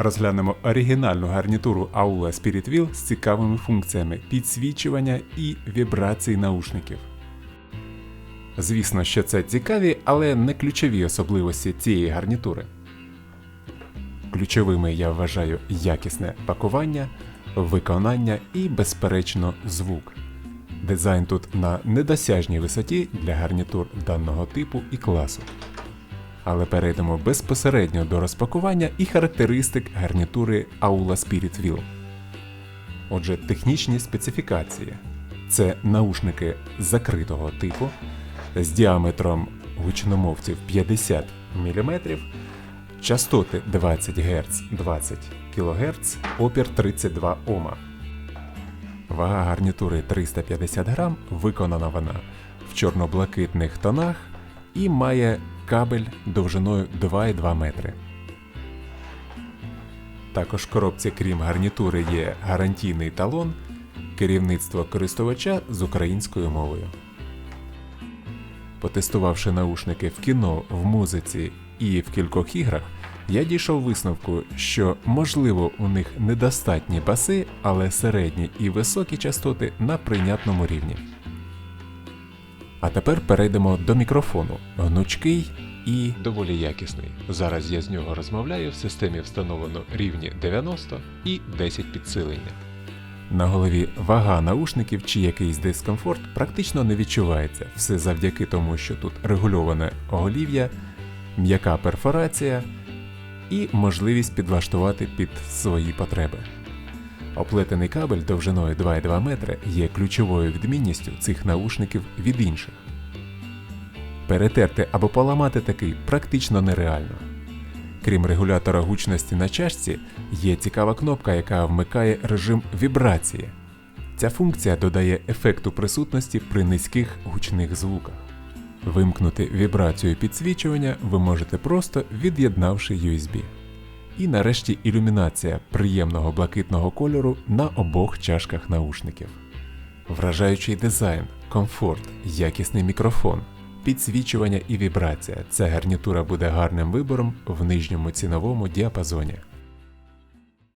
Розглянемо оригінальну гарнітуру Aula Spirit Wheel з цікавими функціями підсвічування і вібрацій наушників. Звісно, що це цікаві, але не ключові особливості цієї гарнітури. Ключовими я вважаю якісне пакування, виконання і, безперечно, звук. Дизайн тут на недосяжній висоті для гарнітур даного типу і класу. Але перейдемо безпосередньо до розпакування і характеристик гарнітури Aula Spirit Wheel. Отже, технічні специфікації. Це наушники закритого типу з діаметром гучномовців 50 мм, частоти 20 Гц 20 кГц, опір 32 Ома. Вага гарнітури 350 грам, виконана вона в чорно-блакитних тонах і має кабель довжиною 2,2 метри. Також в коробці, крім гарнітури, є гарантійний талон, керівництво користувача з українською мовою. Потестувавши наушники в кіно, в музиці і в кількох іграх, я дійшов висновку, що можливо у них недостатні баси, але середні і високі частоти на прийнятному рівні. А тепер перейдемо до мікрофону. Гнучкий і доволі якісний. Зараз я з нього розмовляю в системі встановлено рівні 90 і 10 підсилення. На голові вага наушників чи якийсь дискомфорт практично не відчувається, все завдяки тому, що тут регульоване оголів'я, м'яка перфорація і можливість підлаштувати під свої потреби. Оплетений кабель довжиною 2,2 метри є ключовою відмінністю цих наушників від інших. Перетерти або поламати такий практично нереально. Крім регулятора гучності на чашці, є цікава кнопка, яка вмикає режим вібрації. Ця функція додає ефекту присутності при низьких гучних звуках. Вимкнути вібрацію підсвічування ви можете просто від'єднавши USB. І нарешті ілюмінація приємного блакитного кольору на обох чашках наушників. Вражаючий дизайн, комфорт, якісний мікрофон, підсвічування і вібрація. Ця гарнітура буде гарним вибором в нижньому ціновому діапазоні.